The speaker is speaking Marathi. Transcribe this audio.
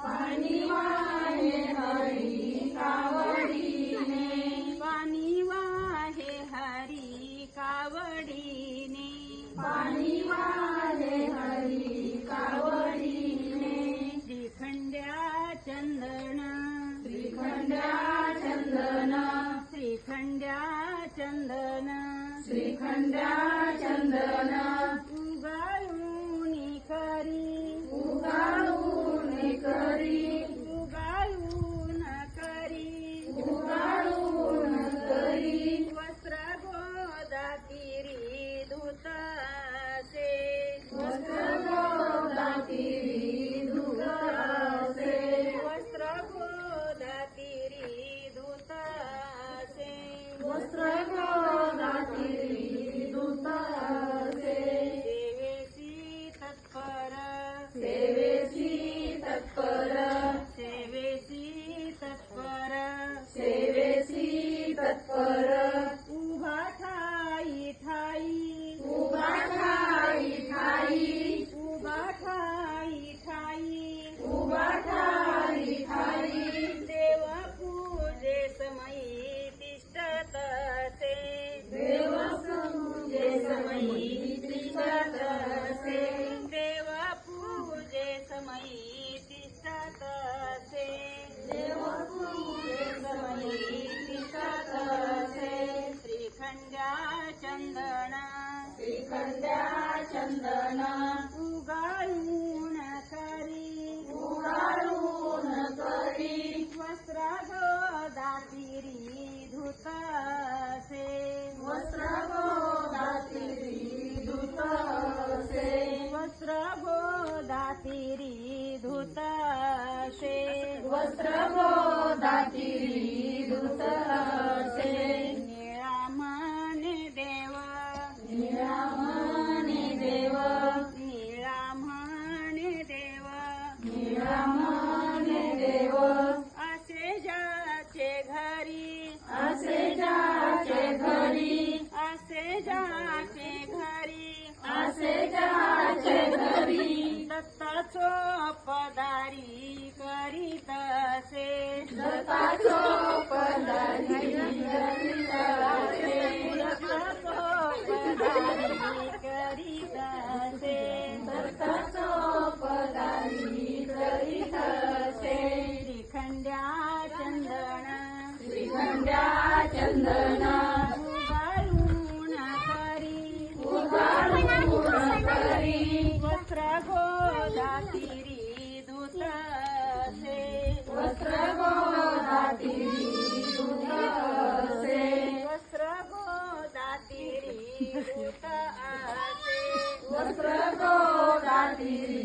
पाणी वाहे हरी कावडीने. हरी कावडीने. पाणी वाहे श्रीखंड्या चंदन. श्रीखंड्या चंदन. श्रीखंड्या चंदन. श्रीखंड्या चंदन. धुतासे सेवेसी तत्पर. वस्त्र दातिरी धुतसे. वस्त्र गोदातिरी धुतसे. वस्त्र दातिरी धुतसे. वस्त्र गोदातिरी दत्ताचो पदारी करीत असे. दत्ताचो पदारी दत्ताचो करीत असे. गोदातिरी धुतसे वस्त्र गोदातिरी धुतसे वस्त्र गोदातिरी धुतसे वस्त्र गोदातिरी